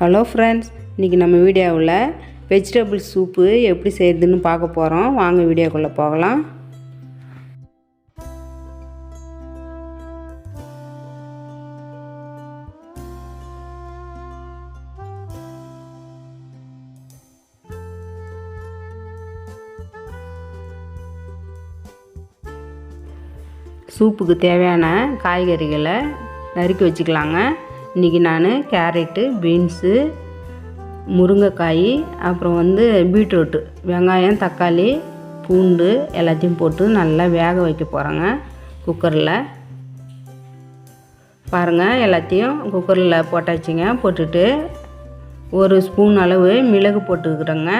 Hello friends இன்றைக்கி நம்ம வீடியோவில் வெஜிடபிள் சூப்பு எப்படி செய்கிறதுன்னு பார்க்க போகிறோம் வாங்க வீடியோக்குள்ளே போகலாம். சூப்புக்கு தேவையான காய்கறிகளை நறுக்கி வச்சுக்கலாங்க. இன்றைக்கி நான் கேரட்டு பீன்ஸு முருங்கைக்காய் அப்புறம் வந்து பீட்ரூட்டு வெங்காயம் தக்காளி பூண்டு எல்லாத்தையும் போட்டு நல்லா வேக வைக்க போகிறேங்க குக்கரில். பாருங்கள் எல்லாத்தையும் குக்கரில் போட்டாச்சுங்க. போட்டுட்டு ஒரு ஸ்பூன் அளவு மிளகு போட்டுருக்குறேங்க.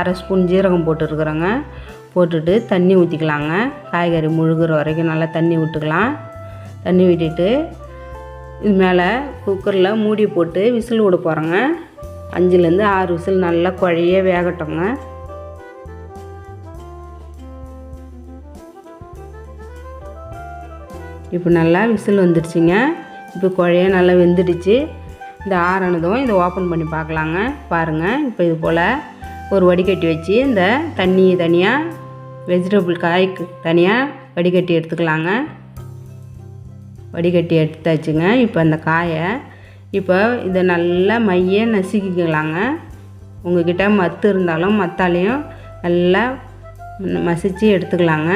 அரை ஸ்பூன் ஜீரகம் போட்டுருக்குறேங்க. போட்டுட்டு தண்ணி ஊற்றிக்கலாங்க காய்கறி முழுகிற வரைக்கும் நல்லா தண்ணி விட்டுக்கலாம் தண்ணி விட்டுட்டு இது மேலே குக்கரில் மூடி போட்டு விசில் விட போகிறோங்க அஞ்சுலேருந்து ஆறு விசில் நல்லா குழைய வேகட்டோங்க. இப்போ நல்லா விசில் வந்துடுச்சுங்க. இப்போ குழைய நல்லா வெந்துடுச்சு. இந்த ஆறானதும் இதை ஓப்பன் பண்ணி பார்க்கலாங்க. பாருங்கள் இப்போ இது போல் ஒரு வடிகட்டி வச்சு இந்த தண்ணி தனியாக வெஜிடபிள் காய்க்கு தனியாக வடிகட்டி எடுத்துக்கலாங்க. வடிகட்டி எடுத்தாச்சுங்க. இப்போ அந்த காயை இப்போ இதை நல்லா மைய நசுக்கிக்கலாங்க. உங்ககிட்ட மத்து இருந்தாலும் மத்தாலையும் நல்லா மசித்து எடுத்துக்கலாங்க.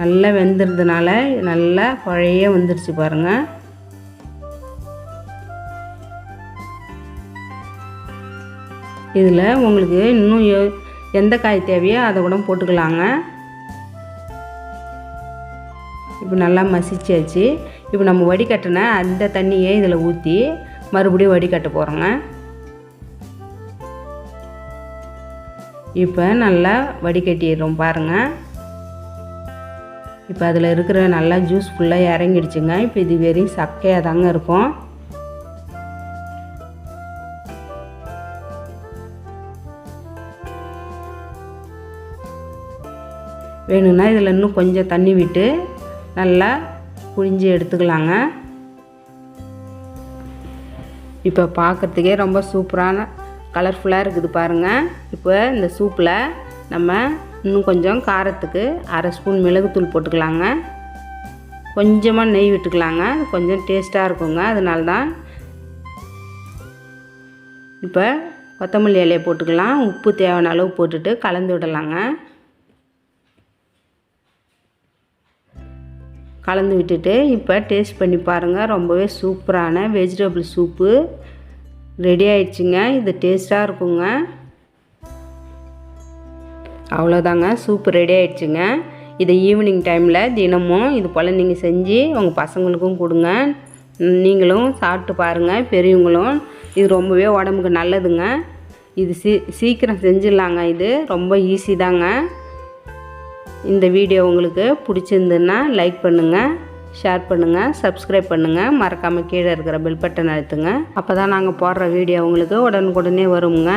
நல்லா வெந்துருந்தனால நல்லா பழைய வந்துருச்சு பாருங்கள் இதில் உங்களுக்கு இன்னும் எந்த காய் தேவையோ அதை கூட போட்டுக்கலாங்க. இப்போ நல்லா மசிச்சாச்சு. இப்போ நம்ம வடிகட்டின அந்த தண்ணியை இதில் ஊற்றி மறுபடியும் வடிகட்ட போகிறோங்க இப்போ நல்லா வடிகட்டிடுறோம் பாருங்கள் இப்போ அதில் இருக்கிற நல்லா ஜூஸ் ஃபுல்லாக இறங்கிடுச்சுங்க. இப்போ இது வெறும் சக்கையாக தாங்க இருக்கும். வேணும்னா இதில் இன்னும் கொஞ்சம் தண்ணி விட்டு நல்லா புழிஞ்சு எடுத்துக்கலாங்க. இப்போ பார்க்குறதுக்கே ரொம்ப சூப்பரான கலர்ஃபுல்லாக இருக்குது பாருங்கள் இப்போ இந்த சூப்பில் நம்ம இன்னும் கொஞ்சம் காரத்துக்கு அரை ஸ்பூன் மிளகுத்தூள் போட்டுக்கலாங்க. கொஞ்சமாக நெய் விட்டுக்கலாங்க. கொஞ்சம் டேஸ்ட்டாக இருக்குங்க. அதனால தான் இப்போ கொத்தமல்லி இலையை போட்டுக்கலாம். உப்பு தேவையான அளவு போட்டுட்டு கலந்து விடலாங்க. கலந்து விட்டுட்டு இப்போ டேஸ்ட் பண்ணி பாருங்கள் ரொம்பவே சூப்பரான வெஜிடபிள் சூப்பு ரெடி ஆயிடுச்சுங்க. இது டேஸ்ட்டாக இருக்குங்க. அவ்வளோதாங்க சூப்பு ரெடி ஆயிடுச்சுங்க. இதை ஈவினிங் டைமில் தினமும் இது போல் நீங்கள் செஞ்சு உங்கள் பசங்களுக்கும் கொடுங்க. நீங்களும் சாப்பிட்டு பாருங்கள் பெரியவங்களும் இது ரொம்பவே உடம்புக்கு நல்லதுங்க. இது சீ சீக்கிரம் செஞ்சிடலாங்க இது. ரொம்ப ஈஸி தாங்க. இந்த வீடியோ உங்களுக்கு பிடிச்சிருந்துன்னா லைக் பண்ணுங்கள் ஷேர் பண்ணுங்கள் சப்ஸ்கிரைப் பண்ணுங்கள் மறக்காமல் கீழே இருக்கிற பெல் பட்டன் அழுத்துங்க. அப்போ தான் நாங்கள் போடுற வீடியோ உங்களுக்கு உடனுக்குடனே வருங்க.